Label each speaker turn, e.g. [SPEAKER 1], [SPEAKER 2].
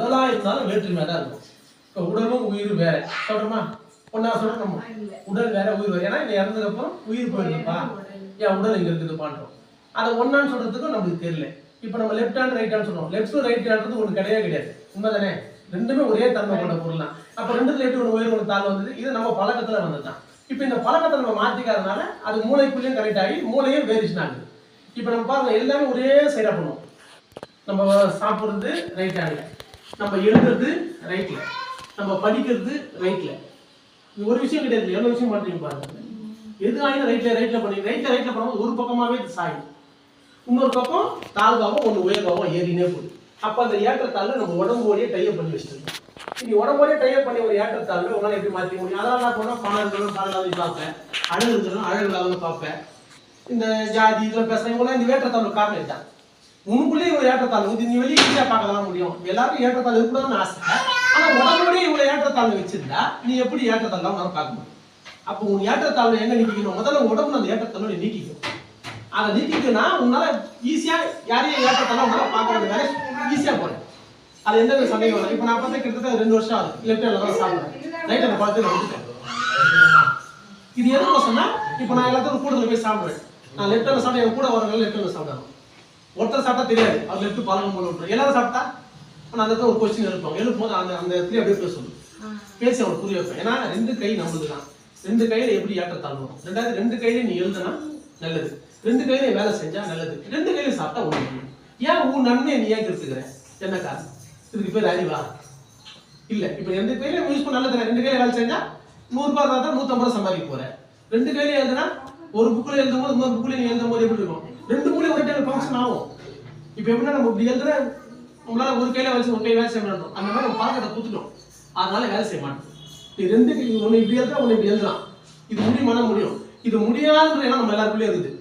[SPEAKER 1] உடலா இருந்தாலும் வேற்றுமையாக தான் இருக்கும். இப்போ உடலும் உயிரும் வேற. சொல்றோமா? ஒன்னா சொல்றோம் நம்ம உடல் வேற உயிர் வேற. ஏன்னா இந்த இறந்ததுக்கப்புறம் உயிர் போயிருக்குப்பா என் உடல் இங்க இருக்குது அதை ஒன்னான்னு சொல்றதுக்கும் நம்மளுக்கு தெரியல. இப்போ நம்ம லெஃப்ட் ஹேண்ட் ரைட் ஹேண்ட் சொல்றோம். லெஃப்ட் ரைட் ஹேண்ட்றது ஒன்று கிடையவே கிடையாது. உண்மைதானே? ரெண்டுமே ஒரே தன்மை கொண்ட பொருள் தான். அப்போ ரெண்டு எப்படி ஒன்று உயிர் ஒன்று தாழ்வு வந்தது. இது நம்ம பழக்கத்துல வந்தது தான் இப்போ இந்த பழக்கத்தை நம்ம மாத்திக்காதனால அது மூளைக்குள்ளேயும் கனெக்ட் ஆகி மூளையும் ஆகுது. இப்போ நம்ம பாருங்க எல்லாமே ஒரே சைடாக பண்ணுவோம். நம்ம சாப்பிட்றது ரைட் ஹேண்டில் நம்ம எழுதுறது ரைட்டில் நம்ம படிக்கிறது ரைட்டில் ஒரு விஷயம் கிடையாது. எவ்வளோ விஷயம் பண்ணுறீங்க பாருங்க. எது ஆகினா ரைட்டில் ரைட்டில் பண்ணி ரைட்டில் ரைட்டில் பண்ணும்போது ஒரு பக்கமாகவே இது சாயும். இன்னொரு பக்கம் தாழ்வாகவும் ஒன்று உயர்வாகவும் ஏறினே போகுது. அப்போ அந்த ஏற்றத்தாழ்வு நம்ம உடம்போடையே டைப் பண்ணி வச்சிருக்கோம் நீ உடம்போடையே டைப் பண்ணி ஒரு ஏற்றத்தாழ்வு உங்களால் எப்படி மாற்றிக்க முடியும்? அதெல்லாம் என்ன பண்ணால் பணம் இருக்கணும் பணம் இல்லாமல் பார்ப்பேன். அழகு இருக்கணும் அழகு இல்லாதவங்க பார்ப்பேன். இந்த ஜாதி இதெல்லாம் பேசுகிறவங்க இவங்களாம் இந்த ஏற்றத்தாழ்வு காரணம் இதுதான். உனக்குள்ளேயே ஒரு ஏற்றத்தாழ்வு. இது நீ வெளியே ஈஸியாக பார்க்கலாம் முடியும். எல்லாருக்கும் ஏற்றத்தாழ்வு இருக்கணும்னு ஆசை. ஆனால் உடம்போடே இவ்வளோ ஏற்றத்தாழ்வு வச்சிருந்தா நீ எப்படி ஏற்றத்தாழ்வு உன்னால பார்க்க முடியும்? அப்போ உன் ஏற்றத்தாழ்வு எங்க நீக்கிக்கணும் முதல்ல உடம்பு உடம்புல அந்த ஏற்றத்தாழ்வு நீ நீக்கிக்கணும் அதை நீக்கிக்கணும்னா உன்னால ஈஸியா யாரையும் ஏற்றத்தாழ்வு உன்னால பார்க்கறது வேற ஈஸியா போறேன் அது எந்த வித சந்தேகம் இல்லை. இப்போ நான் பார்த்தா கிட்டத்தட்ட ரெண்டு வருஷம் ஆகுது. லெஃப்ட் ஹேண்ட்ல தான் சாப்பிடுறேன். ரைட் ஹேண்ட் பார்த்து நான் விட்டுட்டேன் இது எதுக்கோசம்னா இப்போ நான் எல்லாத்தையும் கூடுதல் போய் சாப்பிடுவேன். நான் லெஃப்ட் ஹேண்ட்ல சாப்பிட்டா என் கூட வரவங்க லெஃப்ட் ஹேண்ட்ல சாப்பிடுவாங்க. ஒருத்தர் சாப்பிட்டா தெரியாது. அவர் லெஃப்ட் பழக்கம் போல விட்டுரும் எல்லாரும் சாப்பிட்டா? நான் அந்த இடத்துல ஒரு கொஸ்டின் எழுப்போம் எழுப்பும் அந்த அந்த இடத்துல அப்படியே பேசணும் பேசி அவனுக்கு புரிய வைப்பேன். ஏன்னா ரெண்டு கை நம்மளுது தான் ரெண்டு கையில எப்படி ஏற்றத்தாழ்வு வரும் ரெண்டாவது ரெண்டு கையில நீ எழுதுனா நல்லது. ரெண்டு கையில வேலை செஞ்சா நல்லது. ரெண்டு கையில சாப்பிட்டா ஒண்ணு ஏன் உன் நன்மையை நீ ஏன் கெடுத்துக்கிற? என்ன காரணம்? இதுக்கு பேர் அறிவா? இல்ல. இப்ப ரெண்டு கையில யூஸ் பண்ண நல்லது ரெண்டு கையில வேலை செஞ்சா நூறு ரூபாய் தான் நூத்தம்பது ரூபாய் சம்பாதிக்க போற. ரெண்டு கையில எழுதுனா ஒரு புக்கில் எழுதும் போது இன்னொரு புக்கில் நீ எழுதும் போது எப்படி இருக்கும்? ரெண்டு புக்கில் ஒரு டைம் ஃபங்க்ஷன் ஆகும். இப்போ எப்படின்னா நம்ம இப்படி எழுதுற நம்மளால ஒரு கையில வேலை செய்ய ஒரு கை வேலை செய்ய மாட்டோம் அந்த மாதிரி நம்ம பழக்கத்தை குத்துட்டோம் அதனால வேலை செய்ய மாட்டோம். இது ரெண்டு ஒன்று இப்படி எழுதுறா ஒன்று இப்படி எழுதலாம். இது முடியுமானா முடியும். இது முடியாதுன்ற எண்ணம் நம்ம எல்லாருக்குள்ளேயும் இருக்குது.